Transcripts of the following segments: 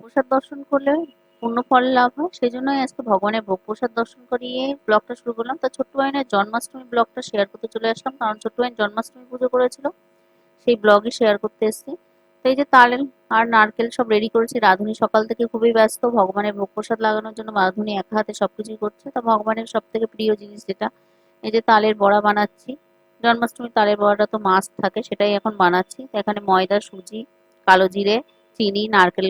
প্রসাদ দর্শন করলে পূর্ণ ফল লাভ হয়। সেই জন্যই আজকে ভগবানের ভোগ প্রসাদ দর্শন করিয়ে ব্লগটা শুরু করলাম। তা ছোট্ট বাইনের জন্মাষ্টমী ব্লগটা শেয়ার করতে চলে আসলাম, কারণ ছোট্ট বাইন জন্মাষ্টমী পুজো করেছিল, সেই ব্লগই শেয়ার করতে এসেছি। তো এই যে তালেল আর নারকেল সব রেডি করেছি। রাধুনি সকাল থেকে খুবই ব্যস্ত, ভগবানের ভোগ প্রসাদ লাগানোর জন্য রাধুনি এক হাতে সবকিছুই করছে। তা ভগবানের সব থেকে প্রিয় জিনিস যেটা, এই যে তালের বড়া বানাচ্ছি। জন্মাষ্টমী তালের বড়াটা তো মাস্ট থাকে, সেটাই এখন বানাচ্ছি। এখানে ময়দা, সুজি, কালো জিরে, চিনি, নারকেল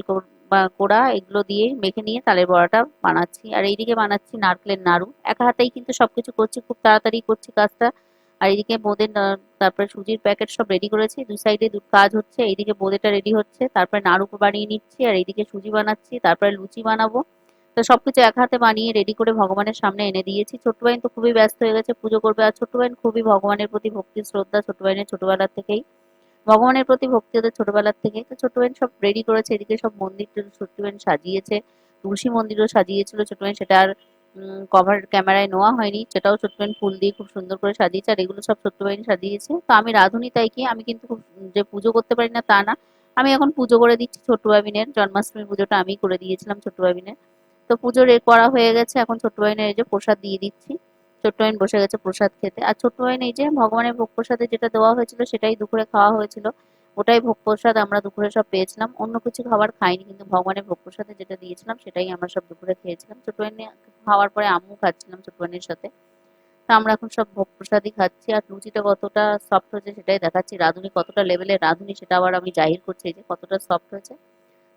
কোড়া এগুলো দিয়ে মেখে নিয়ে তালের বড়াটা বানাচ্ছি। আর এইদিকে বানাচ্ছি নারকেলের নাড়ু। একা হাতেই কিন্তু সবকিছু করছি, খুব তাড়াতাড়ি করছি কাজটা। আর এইদিকে বোঁদের তারপরে সুজির প্যাকেট সব রেডি করেছি। দু সাইডে দু কাজ হচ্ছে, এইদিকে বোঁদেটা রেডি হচ্ছে। তারপরে নাড়ু বানিয়ে নিচ্ছি, আর এইদিকে সুজি বানাচ্ছি, তারপরে লুচি বানাবো। তো সবকিছু এক হাতে বানিয়ে রেডি করে ভগবানের সামনে এনে দিয়েছি। ছোট্ট বাইন তো খুবই ব্যস্ত হয়ে গেছে, পুজো করবে। আর ছোট্ট বাইন খুবই ভগবানের প্রতি ভক্তি, শ্রদ্ধা ছোট্ট বাইনের ছোটবেলার থেকেই। ভগবানের প্রতি ভক্তি ওদের ছোটবেলার থেকে। তো ছোট্ট বাইন সব রেডি করেছে, এদিকে সব মন্দির ছোট্ট বাইন সাজিয়েছে, তুলসী মন্দিরও সাজিয়েছিল ছোট্ট বাইন সেটা আর কভার ক্যামেরায় নেওয়া হয়নি, সেটাও ছোট্ট বাইন ফুল দিয়ে খুব সুন্দর করে সাজিয়েছে, আর এগুলো সব ছোট্ট বাইন সাজিয়েছে। তো আমি রাঁধুনি তাই কি আমি কিন্তু খুব, যে পুজো করতে পারি না তা না, আমি এখন পুজো করে দিচ্ছি ছোট্ট বাবিনের জন্মাষ্টমী পুজোটা আমি করে দিয়েছিলাম ছোট্ট বাবিনের তো পুজো রে, করা হয়ে গেছে, এখন ছোট্ট বাইনের এই যে প্রসাদ দিয়ে দিচ্ছি। ছোট্ট বাইন বসে গেছে প্রসাদ খেতে। আর ছোট্ট বাইন এই যে ভগবানের ভোগ প্রসাদে যেটা দেওয়া হয়েছিল সেটাই দুপুরে খাওয়া হয়েছিল। ওটাই ভোগ প্রসাদ আমরা দুপুরে সব পেয়েছিলাম। অন্য কিছু খাবার খাইনি, কিন্তু ভগবানের ভোগ প্রসাদে যেটা দিয়েছিলাম সেটাই আমরা সব দুপুরে খেয়েছিলাম। ছোট বাইনে খাওয়ার পরে আম্মু খাচ্ছিলাম ছোট বাইনের সাথে। তা আমরা এখন সব ভোগ প্রসাদই খাচ্ছি। আর লুচিটা কতটা সফট হয়েছে সেটাই দেখাচ্ছি। রাঁধুনি কতটা লেভেলের রাঁধুনি সেটা আবার আমি জাহির করছি এই যে কতটা সফট হয়েছে।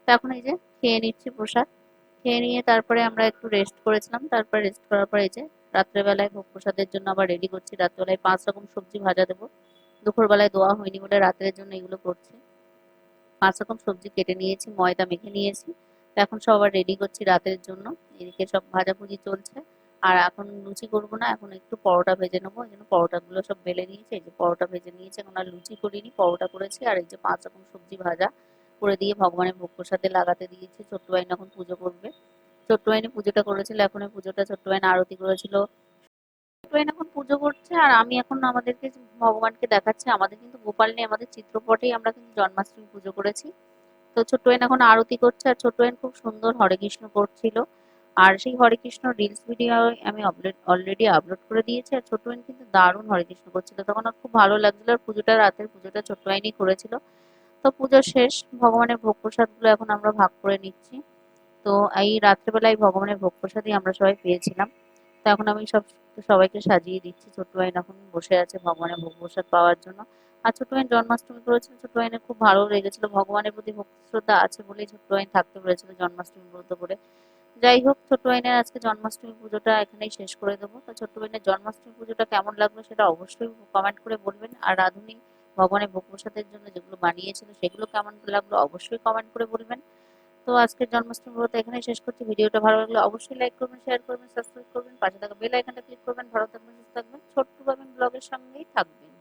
তো এখন এই যে খেয়ে নিচ্ছি প্রসাদ। খেয়ে নিয়ে তারপরে আমরা একটু রেস্ট করেছিলাম। তারপরে রেস্ট করার পরে এই যে রাত্রেবেলায় ভোগ প্রসাদের জন্য আবার রেডি করছি। রাত্রেবেলায় পাঁচ রকম সবজি ভাজা দেবো। দুপুরবেলায় দোয়া হয়নি বলে রাতের জন্য এগুলো করছি। পাঁচ রকম সবজি কেটে নিয়েছি, ময়দা মেখে নিয়েছি। তো এখন সব আবার রেডি করছি রাতের জন্য। এদিকে সব ভাজাভুজি চলছে। আর এখন লুচি করব না, এখন একটু পরোটা ভেজে নেব। এই জন্য পরোটাগুলো সব বেলে নিয়েছি। এই যে পরোটা ভেজে নিয়েছি, এখন আর লুচি করিনি, পরোটা করেছি। আর এই যে পাঁচ রকম সবজি ভাজা করে দিয়ে ভগবানের ভোগ প্রসাদে লাগাতে দিয়েছি। ছোট্ট বাইন এখন পুজো করবে। ছোট্ট পুজোটা করেছিল, এখন পুজোটা ছোট্ট বাইন আরতি করেছিল। ছোট্ট বাইন এখন পুজো করছে, আর আমি এখন আমাদেরকে ভগবানকে দেখাচ্ছে, আমাদের কিন্তু গোপাল নেই, আমাদের চিত্রপটেই আমরা কিন্তু জন্মাষ্টমী পুজো করেছি। তো ছোট্ট বাইন এখন আরতি করছে, আর ছোট্ট বাইন খুব সুন্দর হরে কৃষ্ণ করছিল। আর সেই হরে কৃষ্ণ রিলস ভিডিও আমি অলরেডি আপলোড করে দিয়েছি, আর ছোট্ট বাইন কিন্তু দারুণ হরে কৃষ্ণ করছিল। তখন খুব ভালো লাগছিল, আর পুজোটা রাতের পুজোটা ছোট্ট বাইনই করেছিল। তো পুজো শেষ, ভগবানের ভোগ প্রসাদগুলো এখন আমরা ভাগ করে নিচ্ছি। তো এই রাত্রেবেলায় ভগবানের ভোগ প্রসাদই আমরা সবাই পেয়েছিলাম। তো এখন আমি সব সবাইকে সাজিয়ে দিচ্ছি। ছোট্ট বাইন এখন বসে আছে ভগবানের ভোগ প্রসাদ পাওয়ার জন্য। আর ছোট্ট বাইন জন্মাষ্টমী করেছিল। ছোট্ট বাইনের খুব ভালো লেগেছিল। ভগবানের প্রতি ভক্তি শ্রদ্ধা আছে বলেই ছোট্ট বাইন থাকতে পেরেছিল জন্মাষ্টমী ব্রত করে। যাই হোক, ছোট্ট বাইনের আজকে জন্মাষ্টমী পুজোটা এখানেই শেষ করে দেবো। তো ছোট্ট বাইনের জন্মাষ্টমী পুজোটা কেমন লাগল সেটা অবশ্যই কমেন্ট করে বলবেন। আর রাধুনী ভগবানের ভোগ প্রসাদের জন্য যেগুলো বানিয়েছিল সেগুলো কেমন লাগল অবশ্যই কমেন্ট করে বলবেন। তো আজকের জন্মাষ্টমী ব্রত এখানে শেষ করছি। ভিডিওটা ভালো লাগলে অবশ্যই লাইক করবেন শেয়ার করবেন সাবস্ক্রাইব করবেন, পাশে থাকা বেল আইকনটা ক্লিক করবেন, ভালো থাকবেন, সুস্থ থাকবেন। ছোট্ট পাবেন ব্লগের সঙ্গেই থাকবেন।